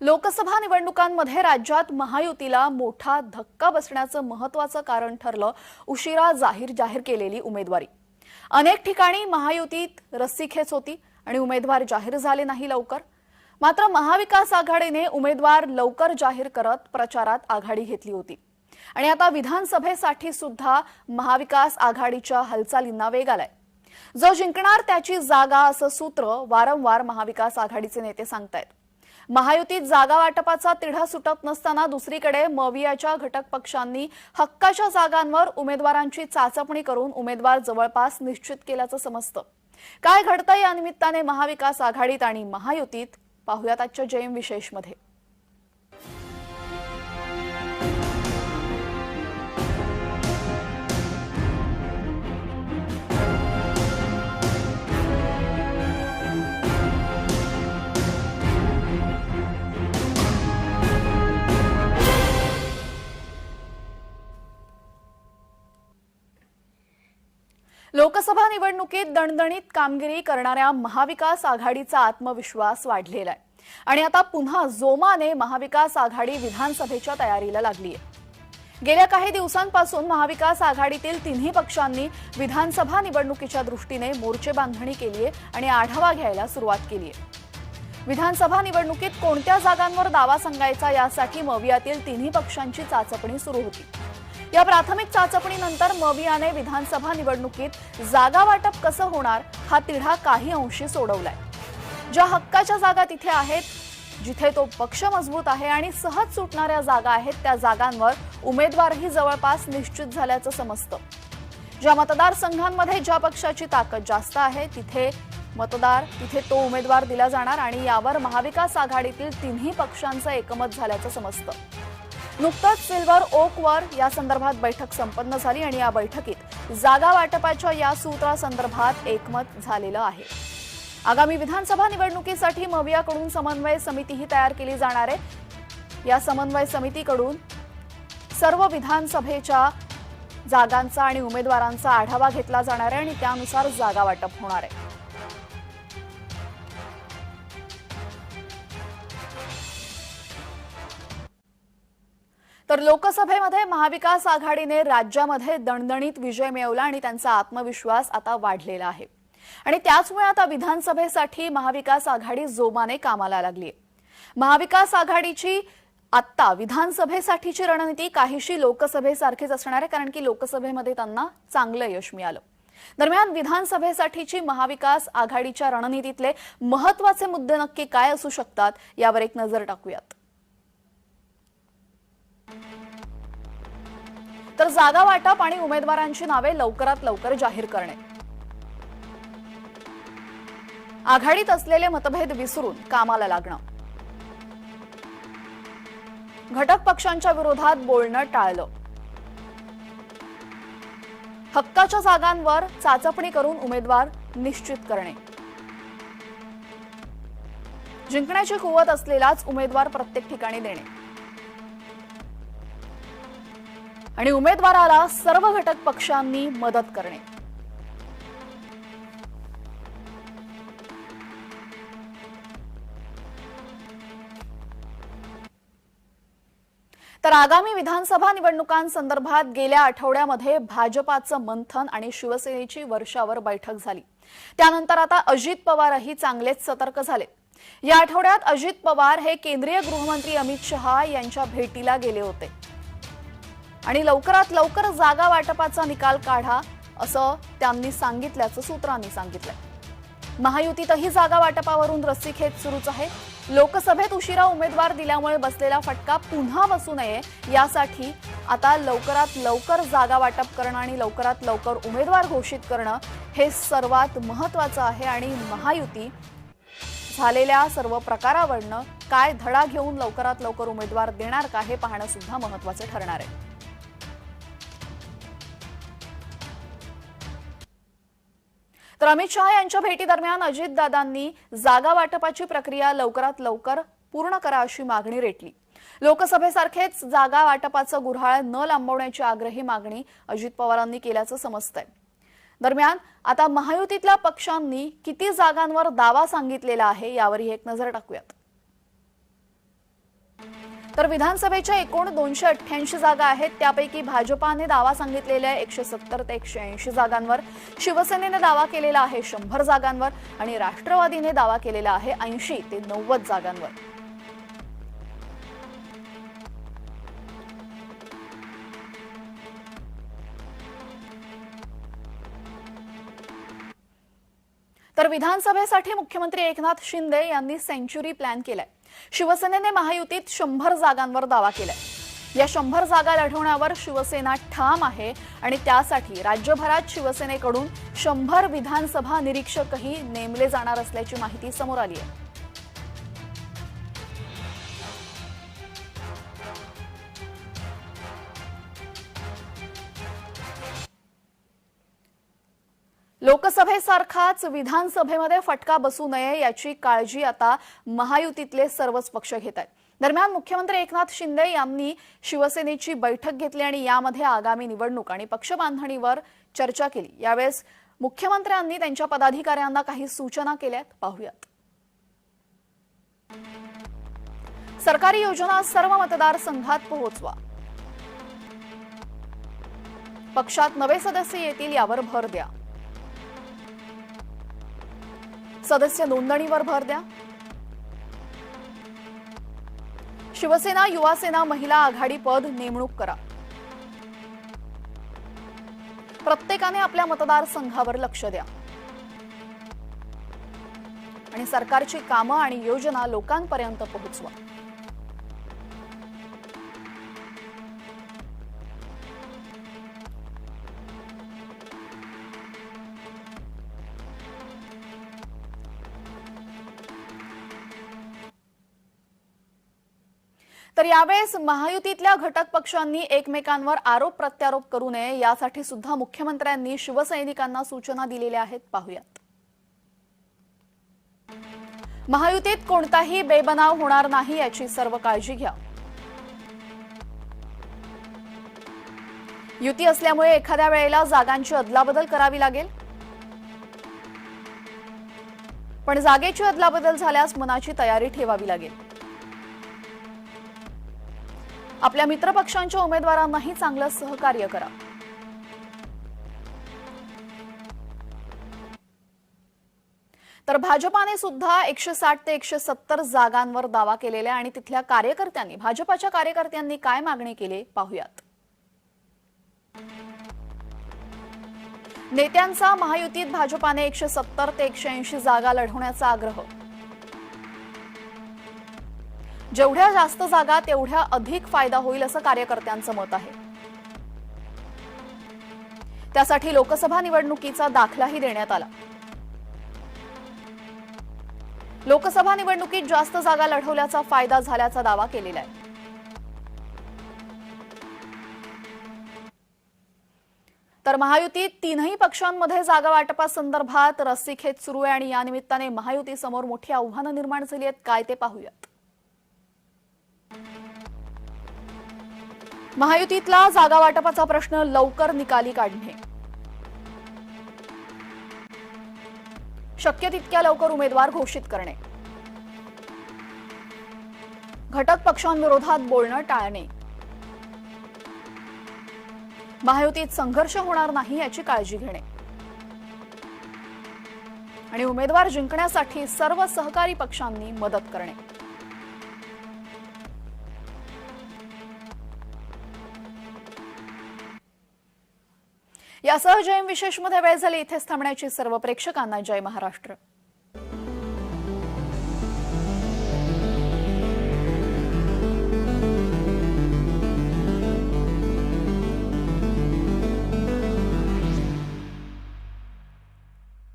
लोकसभा निवडणुकांमध्ये राज्यात महायुतीला मोठा धक्का बसण्याचं महत्वाचं कारण ठरलं उशिरा जाहीर जाहीर केलेली उमेदवारी. अनेक ठिकाणी महायुतीत रस्सीखेच होती आणि उमेदवार जाहीर झाले नाही लवकर. मात्र महाविकास आघाडीने उमेदवार लवकर जाहीर करत प्रचारात आघाडी घेतली होती. आणि आता विधानसभेसाठी सुद्धा महाविकास आघाडीच्या हालचालींना वेग आलाय. जो जिंकणार त्याची जागा असं सूत्र वारंवार महाविकास आघाडीचे नेते सांगतायत. महायुतीत जागा वाटपाचा तिढा सुटत नसताना दुसरीकडे मवियाच्या घटक पक्षांनी हक्काच्या जागांवर उमेदवारांची चाचपणी करून उमेदवार जवळपास निश्चित केल्याचं समजतं. काय घडतं या निमित्ताने महाविकास आघाडीत आणि महायुतीत? पाहुयात आजच्या जयम विशेषमध्ये. लोकसभा निवडणुकीत दणदणीत कामगिरी करणाऱ्या महाविकास आघाडीचा आत्मविश्वास वाढलेला आहे. आणि आता पुन्हा जोमाने महाविकास आघाडी विधानसभेच्या तयारीला लागली आहे. गेल्या काही दिवसांपासून महाविकास आघाडीतील तिन्ही पक्षांनी विधानसभा निवडणुकीच्या दृष्टीने मोर्चे बांधणी केली आहे आणि आढावा घ्यायला सुरुवात केली आहे. विधानसभा निवडणुकीत कोणत्या जागांवर दावा सांगायचा यासाठी मवियातील तिन्ही पक्षांची चाचपणी सुरू होती. या प्राथमिक चाचपणीनंतर मवियाने विधानसभा निवडणुकीत जागा वाटप कसं होणार हा तिढा काही अंशी सोडवलाय. ज्या हक्काच्या जागा तिथे आहेत जिथे तो पक्ष मजबूत आहे आणि सहज सुटणाऱ्या जागा आहेत त्या जागांवर उमेदवारही जवळपास निश्चित झाल्याचं समजतं. ज्या मतदारसंघांमध्ये ज्या पक्षाची ताकद जास्त आहे तिथे मतदार तिथे तो उमेदवार दिला जाणार आणि यावर महाविकास आघाडीतील तिन्ही पक्षांचं एकमत झाल्याचं समजतं. नुकतंच सिल्वर ओकवर या संदर्भात बैठक संपन्न झाली आणि या बैठकीत जागा वाटपाच्या या सूत्रासंदर्भात एकमत झालेलं आहे. आगामी विधानसभा निवडणुकीसाठी मवियाकडून समन्वय समितीही तयार केली जाणार आहे. या समन्वय समितीकडून सर्व विधानसभेच्या जागांचा आणि उमेदवारांचा आढावा घेतला जाणार आहे आणि त्यानुसार जागा वाटप होणार आहे. तर लोकसभेमध्ये महाविकास आघाडीने राज्यामध्ये दणदणीत विजय मिळवला आणि त्यांचा आत्मविश्वास आता वाढलेला आहे. आणि त्याचमुळे आता विधानसभेसाठी महाविकास आघाडी जोमाने कामाला लागली महाविकास आघाडीची आत्ता विधानसभेसाठीची रणनीती काहीशी लोकसभेसारखीच असणार आहे कारण की लोकसभेमध्ये त्यांना चांगलं यश मिळालं. दरम्यान विधानसभेसाठीची महाविकास आघाडीच्या रणनीतीतले महत्त्वाचे मुद्दे नक्की काय असू शकतात यावर एक नजर टाकूयात. तर जागा वाटप आणि उमेदवारांची नावे लवकरात लवकर जाहीर करणे. आघाडीत असलेले मतभेद विसरून कामाला लागणं. घटक पक्षांच्या विरोधात बोलणं टाळलं. हक्काच्या जागांवर चाचपणी करून उमेदवार निश्चित करणे. जिंकण्याची कुवत असलेलाच उमेदवार प्रत्येक ठिकाणी देणे. आणि उमेदवाराला सर्व घटक पक्षांनी मदत करणे. तर आगामी विधानसभा निवडणुकांसंदर्भात गेल्या आठवड्यामध्ये भाजपाचं मंथन आणि शिवसेनेची वर्षावर बैठक झाली. त्यानंतर आता अजित पवारही चांगलेच सतर्क झाले. या आठवड्यात अजित पवार हे केंद्रीय गृहमंत्री अमित शहा यांच्या भेटीला गेले होते. आणि लवकरात लवकर जागा वाटपाचा निकाल काढा असं त्यांनी सांगितल्याचं सूत्रांनी सांगितलंय. महायुतीतही जागा वाटपावरून रस्सीखेच सुरूच आहे. लोकसभेत उशिरा उमेदवार दिल्यामुळे बसलेला फटका पुन्हा बसू नये यासाठी आता लवकरात लवकर जागा वाटप करणं आणि लवकरात लवकर उमेदवार घोषित करणं हे सर्वात महत्वाचं आहे आणि महायुती झालेल्या सर्व प्रकारावरनं काय धडा घेऊन लवकरात लवकर उमेदवार देणार का हे पाहणं सुद्धा महत्वाचं ठरणार आहे. तर अमित शहा यांच्या भेटीदरम्यान अजितदादांनी जागा वाटपाची प्रक्रिया लवकरात लवकर पूर्ण करा अशी मागणी रेटली. लोकसभेसारखेच जागा वाटपाचं गुऱ्हाळ न लांबवण्याची आग्रही मागणी अजित पवारांनी केल्याचं समजतंय. दरम्यान आता महायुतीतल्या पक्षांनी किती जागांवर दावा सांगितलेला आहे यावरही एक नजर टाकूयात. तर विधानसभेच्या एकूण दोनशे अठ्ठ्याऐंशी जागा आहेत. त्यापैकी भाजपाने दावा सांगितलेल्या एकशे सत्तर ते एकशे ऐंशी जागांवर. शिवसेनेने दावा केलेला आहे शंभर जागांवर आणि राष्ट्रवादीने दावा केलेला आहे ऐंशी ते नव्वद जागांवर. तर विधानसभेसाठी मुख्यमंत्री एकनाथ शिंदे यांनी सेंच्युरी प्लॅन केलाय. शिवसेनेने महायुतीत शंभर जागांवर दावा केलाय. या शंभर जागा लढवण्यावर शिवसेना ठाम आहे आणि त्यासाठी राज्यभरात शिवसेनेकडून शंभर विधानसभा निरीक्षकही नेमले जाणार असल्याची माहिती समोर आली आहे. लोकसभेसारखाच विधानसभेमध्ये फटका बसू नये याची काळजी आता महायुतीतले सर्वच पक्ष घेत आहेत. दरम्यान मुख्यमंत्री एकनाथ शिंदे यांनी शिवसेनेची बैठक घेतली आणि यामध्ये आगामी निवडणूक आणि पक्ष बांधणीवर चर्चा केली. यावेळेस मुख्यमंत्र्यांनी त्यांच्या पदाधिकाऱ्यांना काही सूचना केल्यात. पाहूयात. सरकारी योजना सर्व मतदारसंघात पोहोचवा. पक्षात नवे सदस्य येतील यावर भर द्या. सदस्य नोंदणीवर भर द्या. शिवसेना युवासेना महिला आघाडी पद नेमणूक करा. प्रत्येकाने आपल्या मतदारसंघावर लक्ष द्या. आणि सरकारची कामं आणि योजना लोकांपर्यंत पोहोचवा. तर यावेळेस महायुतीतल्या घटक पक्षांनी एकमेकांवर आरोप प्रत्यारोप करू नये यासाठी सुद्धा मुख्यमंत्र्यांनी शिवसैनिकांना सूचना दिलेल्या आहेत. पाहूयात. महायुतीत कोणताही बेबनाव होणार नाही याची सर्व काळजी घ्या. युती असल्यामुळे एखाद्या वेळेला जागांची अदलाबदल करावी लागेल. पण जागेची अदलाबदल झाल्यास मनाची तयारी ठेवावी लागेल. आपल्या मित्रपक्षांच्या उमेदवारांनाही चांगलं सहकार्य करा. तर भाजपाने सुद्धा एकशे साठ ते एकशे सत्तर जागांवर दावा केलेल्या आहे आणि तिथल्या कार्यकर्त्यांनी भाजपाच्या कार्यकर्त्यांनी काय मागणी केली पाहूयात. नेत्यांचा महायुतीत भाजपाने एकशे सत्तर ते एकशे ऐंशी जागा लढवण्याचा आग्रह. जेवढ्या जास्त जागा तेवढ्या अधिक फायदा होईल असं कार्यकर्त्यांचं मत आहे. त्यासाठी लोकसभा निवडणुकीचा दाखलाही देण्यात आला. लोकसभा निवडणुकीत जास्त जागा लढवल्याचा फायदा झाल्याचा दावा केलेला आहे. तर महायुतीत तीनही पक्षांमध्ये जागा वाटपासंदर्भात रस्सीखेच सुरू आहे आणि या निमित्ताने महायुतीसमोर मोठी आव्हानं निर्माण झाली आहेत. काय ते पाहूयात. महायुतीतला जागा वाटपाचा प्रश्न लवकर निकाली काढणे. शक्य तितक्या लवकर उमेदवार घोषित करणे. घटक पक्षांविरोधात बोलणं टाळणे. महायुतीत संघर्ष होणार नाही याची काळजी घेणे. आणि उमेदवार जिंकण्यासाठी सर्व सहकारी पक्षांनी मदत करणे. यासह जयम विशेषमध्ये वेळ झाली इथेच थांबण्याची सर्व प्रेक्षकांना जय महाराष्ट्र.